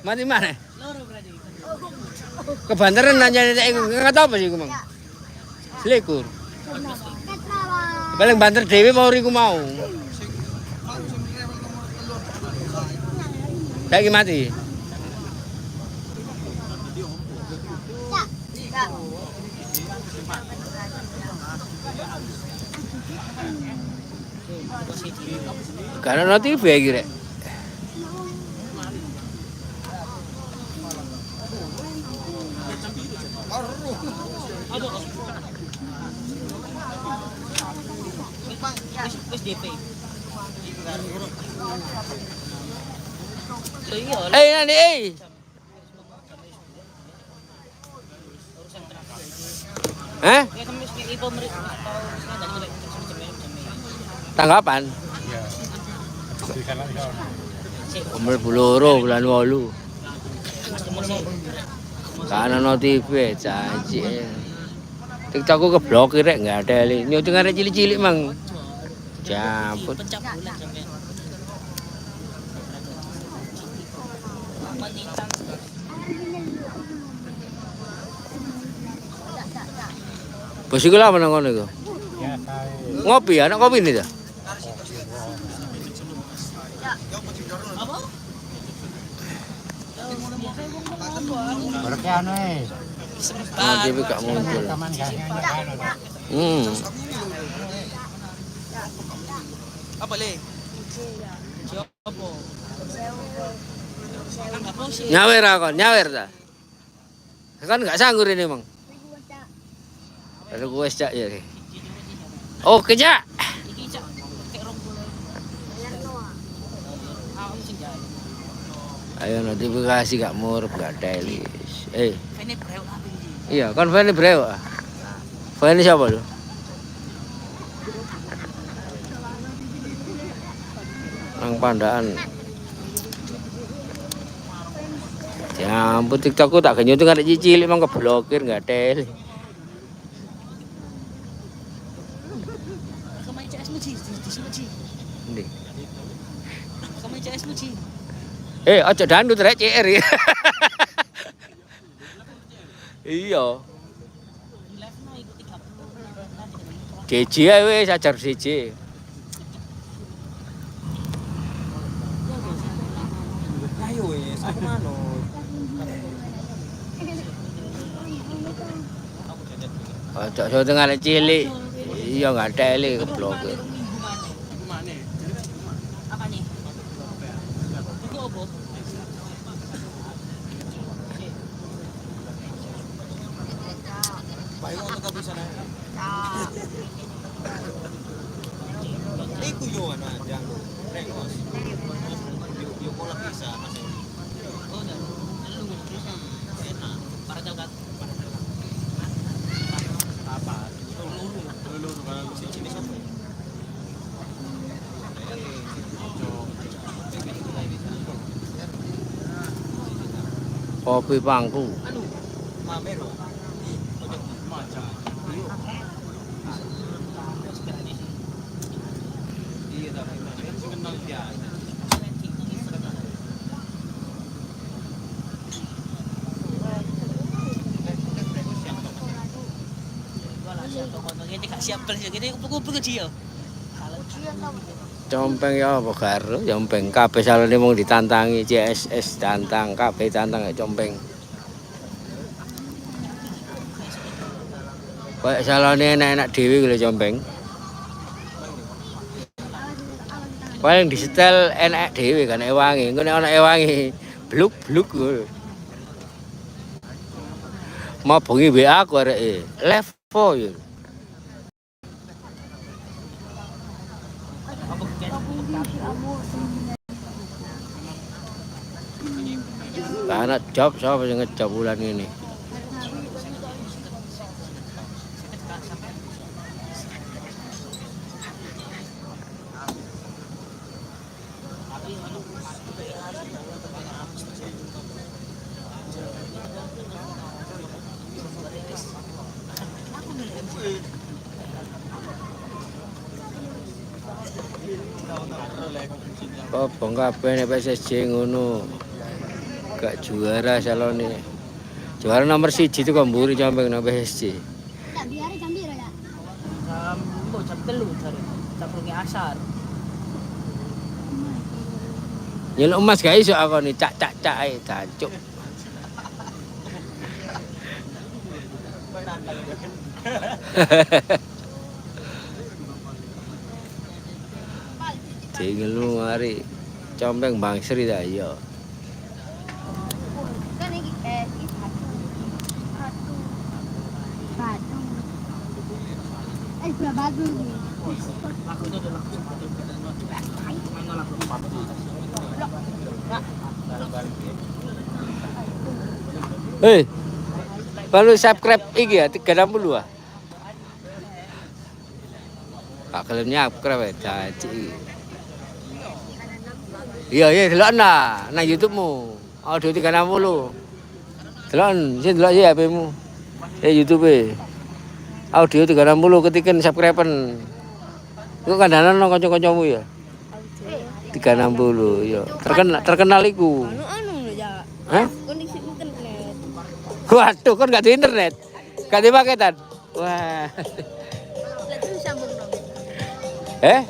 Mati mana? Loro berarti. Kebanteran nanya nek nggak tahu apa sih iku mang. Selikur. Paling banter dhewe mau riku mau. Saiki mati. Karena nanti TV iki Terus DP. Eh nanti eh. Eh? Tanggapan? Umur buluru bulan walu. Karena no TV janji. Tiktokku keblokir ya nggak ada. Nyutung ada cilik-cilik mang. Manitan. Bos iku lah menang ngono iku. Ya. Ngopi anak kopi ini anu eh. Oh, TV gak muncul. Hmm. Apa le? Siapa? Nyawer aku, nyawer ta. Kan gak sanggur ini, Mang. Ada gue cak ya. Oh, kejak. Ayo nanti kasih gak murup gak telis. Eh. Iya, kan Fanny Brewa. Ah. Fanny siapa lu? Nang pandaan. Ya ampun TikTokku tak genyo tuh ada cicil emang keblokir nggak muci. Eh, ojo dandut rek CR ya. iya. Live no ikut 30. DJ ae wis ajar DJ. ကျော်ကျော်တငါလည်းကြေးလေးရောက်ကတဲလေးကိုဘလော့က 哦，背包袱。Compeng ya apa karo? Compeng kabeh salone mung ditantangi CSS tantang kabeh tantang ya compeng. Kayak salone enak-enak dhewe lho compeng. Paling disetel enak dhewe kan ewangi. Engko nek ana ewangi bluk-bluk ngono. Mau bengi WA aku areke. Levo ya. Karena job, job, job, job bulan ini. Kobong kabeh nek PSSJ ngono. Gak juara salone. Juara nomor siji itu kemburi sampai nang PSG. Tak biar jam biru ya. Jam mbok jam telu jare. Jam asar. Nyeluk emas gak iso aku nih cak cak cak ae jancuk. Tinggal lu mari compeng Bang Sri dah iya. Kan ini eh ini. Eh. Hei. Baru subscribe iki ya 360 ah. Kak kelemnya subscribe ya caci. Iya iya delok nah nang YouTube-mu. Audio 360. Delok sing delok ya HP-mu. Eh YouTube e. Audio 360 ketiken subscribe-en. Kok kandanan nang kanca-kancamu ya? 360 ya. Terkenal terkenal iku. Anu anu ya. Hah? Kondisi internet. Waduh, kan gak di internet. Gak di paketan. Wah. Eh?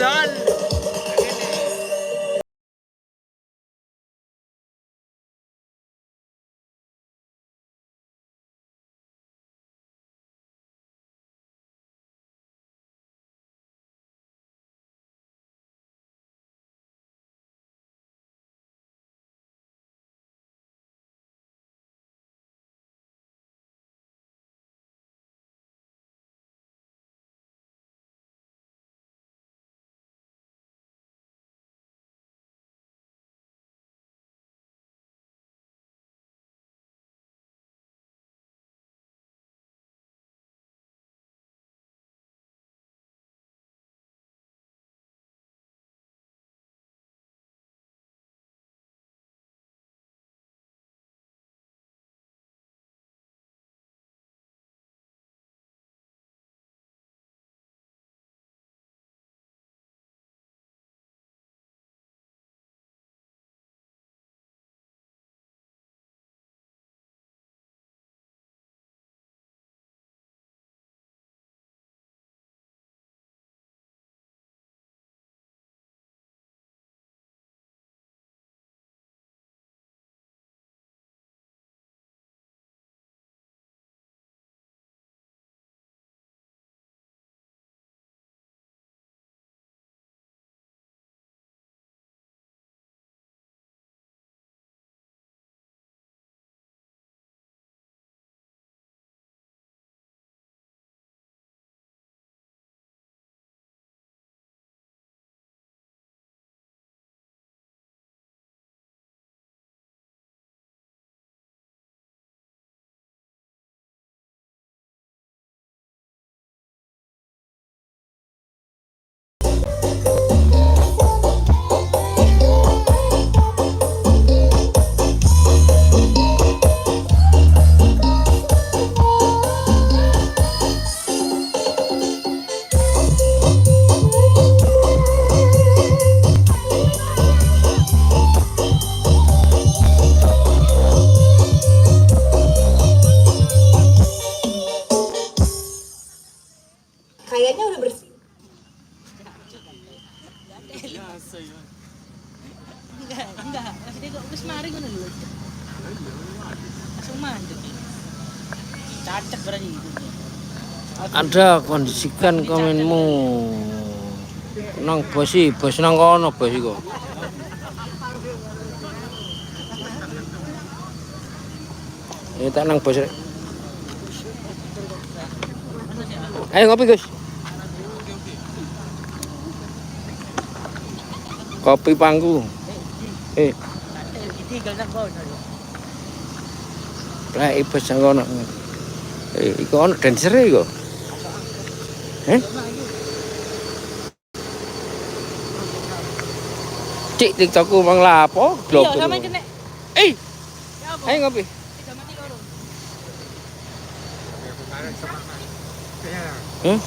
Lol. Kok wis mari ngono lho. Langsung mandek. Cacat berarti itu. Ada kondisikan komenmu. Nang bos sih, bos nang kono bos iku. Ini tak nang bos rek. Ayo ngopi Gus. Kopi pangku. Eh, Kono. lah ibas nang kono. Eh, iku ono dancer e iku. Eh? Cik TikTokku mang lapo? Iya, Global. sama kena. Eh, Ya apa? ayo ngopi. Iya. Hmm?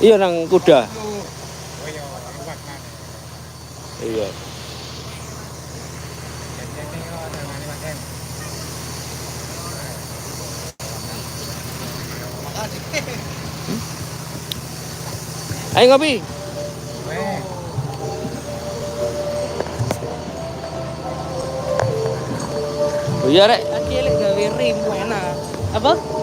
Iya nang kuda. Oh iya, Ayo ngopi. Iya rek. Lagi lek gawe rim enak. Apa?